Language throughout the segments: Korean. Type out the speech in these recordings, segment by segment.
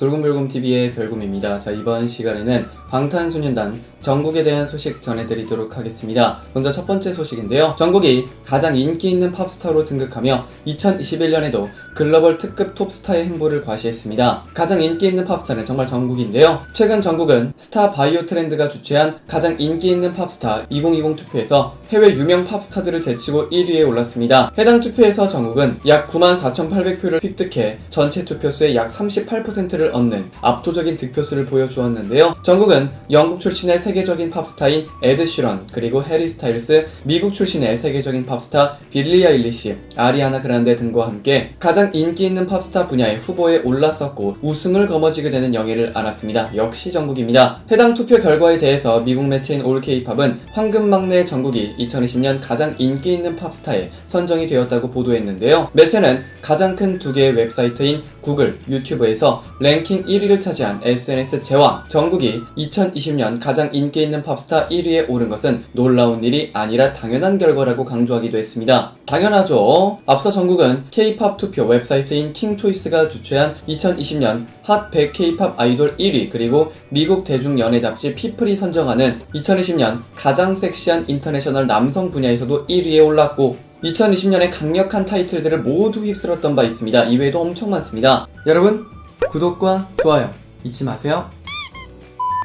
돌곰별곰TV의 별곰입니다. 자, 이번 시간에는 방탄소년단 전국에 대한 소식 전해드리도록 하겠습니다. 먼저 첫 번째 소식인데요. 전국이 가장 인기 있는 팝스타로 등극하며 2021년에도 글로벌 특급 톱스타의 행보를 과시했습니다. 가장 인기 있는 팝스타는 정말 전국인데요. 최근 전국은 스타 바이오 트렌드가 주최한 가장 인기 있는 팝스타 2020 투표에서 해외 유명 팝스타들을 제치고 1위에 올랐습니다. 해당 투표에서 전국은 약 94,800표를 획득해 전체 투표수의 약 38%를 얻는 압도적인 득표수를 보여주었는데요. 전국은 영국 출신의 세계적인 팝스타인 에드 시런 그리고 해리 스타일스, 미국 출신의 세계적인 팝스타 빌리 아 일리시, 아리아나 그란데 등과 함께 가장 인기 있는 팝스타 분야의 후보에 올랐었고 우승을 거머쥐게 되는 영예를 안았습니다. 역시 전국입니다. 해당 투표 결과에 대해서 미국 매체인 올케이팝은 황금 막내 전국이 2020년 가장 인기 있는 팝스타에 선정이 되었다고 보도했는데요. 매체는 가장 큰 두 개의 웹사이트인 구글, 유튜브에서 랭킹 1위를 차지한 SNS 제왕 전국이 2020년 가장 인기 있는 팝스타 1위에 오른 것은 놀라운 일이 아니라 당연한 결과라고 강조하기도 했습니다. 당연하죠. 앞서 전국은 K-팝 투표 웹사이트인 킹초이스가 주최한 2020년 핫 100 K-팝 아이돌 1위 그리고 미국 대중 연예 잡지 피플이 선정하는 2020년 가장 섹시한 인터내셔널 남성 분야에서도 1위에 올랐고 2020년에 강력한 타이틀들을 모두 휩쓸었던 바 있습니다. 이외에도 엄청 많습니다. 여러분 구독과 좋아요 잊지 마세요.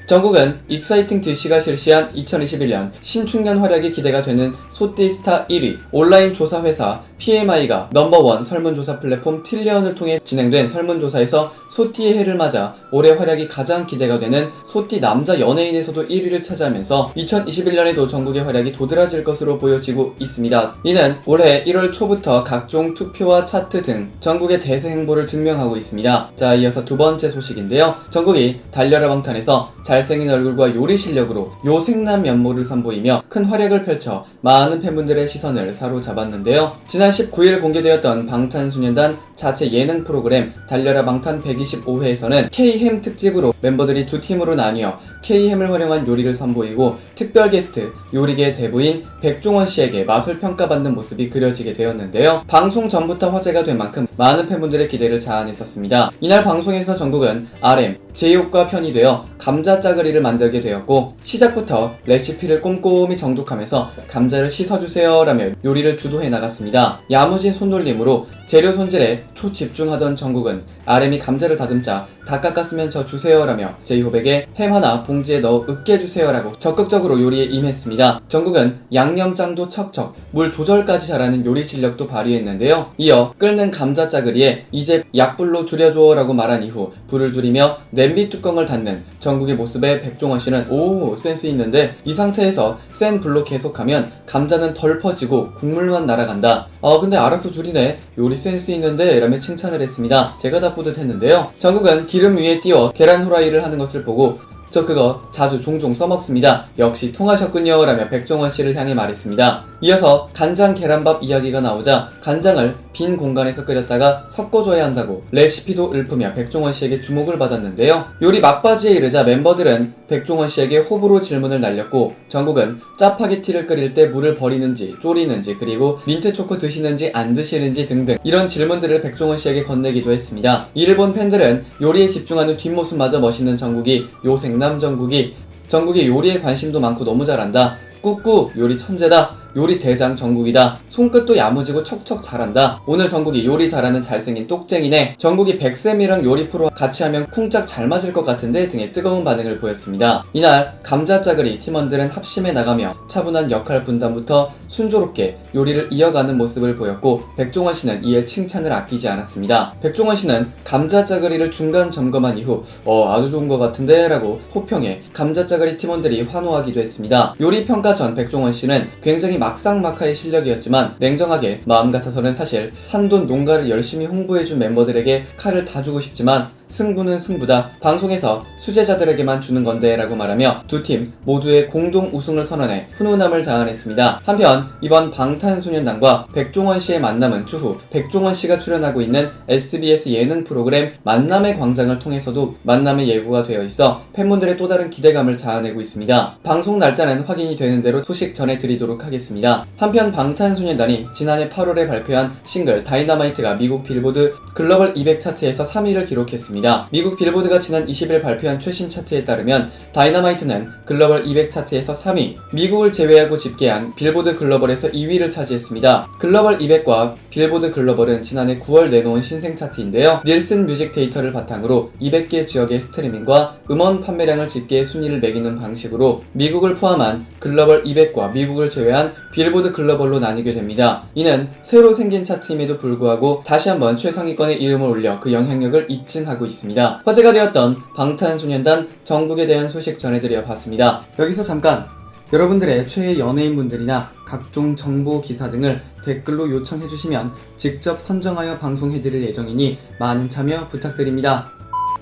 전국은 익사이팅 DC가 실시한 2021년 신축년 활약이 기대가 되는 소띠스타 1위 온라인 조사 회사 PMI가 넘버원 설문조사 플랫폼 틸리언을 통해 진행된 설문조사에서 소띠의 해를 맞아 올해 활약이 가장 기대가 되는 소띠 남자 연예인에서도 1위를 차지하면서 2021년에도 전국의 활약이 도드라질 것으로 보여지고 있습니다. 이는 올해 1월 초부터 각종 투표와 차트 등 전국의 대세 행보를 증명하고 있습니다. 자, 이어서 두 번째 소식인데요. 전국이 달려라 방탄에서 잘 생긴 얼굴과 요리 실력으로 요생남 면모를 선보이며 큰 활약을 펼쳐 많은 팬분들의 시선을 사로잡았는데요. 지난 19일 공개되었던 방탄소년단 자체 예능 프로그램 달려라 방탄 125회에서는 K햄 특집으로 멤버들이 두 팀으로 나뉘어 K햄을 활용한 요리를 선보이고 특별 게스트 요리계 대부인 백종원 씨에게 맛을 평가받는 모습이 그려지게 되었는데요. 방송 전부터 화제가 된 만큼 많은 팬분들의 기대를 자아냈었습니다. 이날 방송에서 전국은 RM, 제이홉과 편이 되어 감자 짜글이를 만들게 되었고 시작부터 레시피를 꼼꼼히 정독하면서 감자를 씻어주세요 라며 요리를 주도해 나갔습니다. 야무진 손놀림으로 재료 손질에 초집중하던 전국은 RM이 감자를 다듬자 다 깎았으면 저 주세요라며 제이홉에게 햄 하나 봉지에 넣어 으깨 주세요라고 적극적으로 요리에 임했습니다. 전국은 양념장도 척척, 물 조절까지 잘하는 요리 실력도 발휘했는데요. 이어 끓는 감자 짜글이에 이제 약불로 줄여줘라고 말한 이후 불을 줄이며 냄비 뚜껑을 닫는 전국의 모습에 백종원 씨는 오 센스 있는데 이 상태에서 센 불로 계속하면 감자는 덜 퍼지고 국물만 날아간다. 어 근데 알아서 줄이네 요리 센스 있는데 라며 칭찬을 했습니다. 제가 다 뿌듯했는데요. 전국은 기름 위에 띄워 계란 후라이를 하는 것을 보고 저 그거 자주 종종 써먹습니다. 역시 통하셨군요. 라며 백종원 씨를 향해 말했습니다. 이어서 간장 계란밥 이야기가 나오자 간장을 빈 공간에서 끓였다가 섞어줘야 한다고 레시피도 읊으며 백종원 씨에게 주목을 받았는데요. 요리 막바지에 이르자 멤버들은 백종원 씨에게 호불호 질문을 날렸고 전국은 짜파게티를 끓일 때 물을 버리는지 졸이는지 그리고 민트 초코 드시는지 안 드시는지 등등 이런 질문들을 백종원 씨에게 건네기도 했습니다. 이를 본 팬들은 요리에 집중하는 뒷모습마저 멋있는 전국이 요생남 전국이 전국이 요리에 관심도 많고 너무 잘한다. 꾹꾹 요리 천재다. 요리 대장 전국이다. 손끝도 야무지고 척척 잘한다. 오늘 전국이 요리 잘하는 잘생긴 똑쟁이네. 전국이 백쌤이랑 요리 프로 같이 하면 쿵짝 잘 맞을 것 같은데 등의 뜨거운 반응을 보였습니다. 이날 감자짜글이 팀원들은 합심해 나가며 차분한 역할 분담부터 순조롭게 요리를 이어가는 모습을 보였고 백종원 씨는 이에 칭찬을 아끼지 않았습니다. 백종원 씨는 감자짜글이를 중간 점검한 이후 어 아주 좋은 것 같은데 라고 호평해 감자짜글이 팀원들이 환호하기도 했습니다. 요리 평가 전 백종원 씨는 굉장히 막상막하의 실력이었지만 냉정하게 마음 같아서는 사실 한돈 농가를 열심히 홍보해준 멤버들에게 칼을 다 주고 싶지만 승부는 승부다. 방송에서 수제자들에게만 주는 건데 라고 말하며 두 팀 모두의 공동 우승을 선언해 훈훈함을 자아냈습니다. 한편 이번 방탄소년단과 백종원 씨의 만남은 추후 백종원 씨가 출연하고 있는 SBS 예능 프로그램 만남의 광장을 통해서도 만남의 예고가 되어 있어 팬분들의 또 다른 기대감을 자아내고 있습니다. 방송 날짜는 확인이 되는 대로 소식 전해드리도록 하겠습니다. 한편 방탄소년단이 지난해 8월에 발표한 싱글 다이너마이트가 미국 빌보드 글로벌 200 차트에서 3위를 기록했습니다. 미국 빌보드가 지난 20일 발표한 최신 차트에 따르면 다이너마이트는 글로벌 200 차트에서 3위, 미국을 제외하고 집계한 빌보드 글로벌에서 2위를 차지했습니다. 글로벌 200과 빌보드 글로벌은 지난해 9월 내놓은 신생 차트인데요. 닐슨 뮤직 데이터를 바탕으로 200개 지역의 스트리밍과 음원 판매량을 집계해 순위를 매기는 방식으로 미국을 포함한 글로벌 200과 미국을 제외한 빌보드 글로벌로 나뉘게 됩니다. 이는 새로 생긴 차트임에도 불구하고 다시 한번 최상위권의 이름을 올려 그 영향력을 입증하고 있습니다. 화제가 되었던 방탄소년단 전국에 대한 소식 전해드려 봤습니다. 여기서 잠깐 여러분들의 최애 연예인분들이나 각종 정보 기사 등을 댓글로 요청해 주시면 직접 선정하여 방송해 드릴 예정이니 많은 참여 부탁드립니다.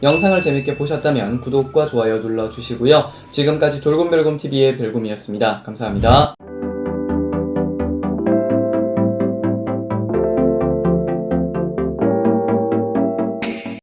영상을 재밌게 보셨다면 구독과 좋아요 눌러 주시고요. 지금까지 돌곰별곰TV의 별곰이었습니다. 감사합니다.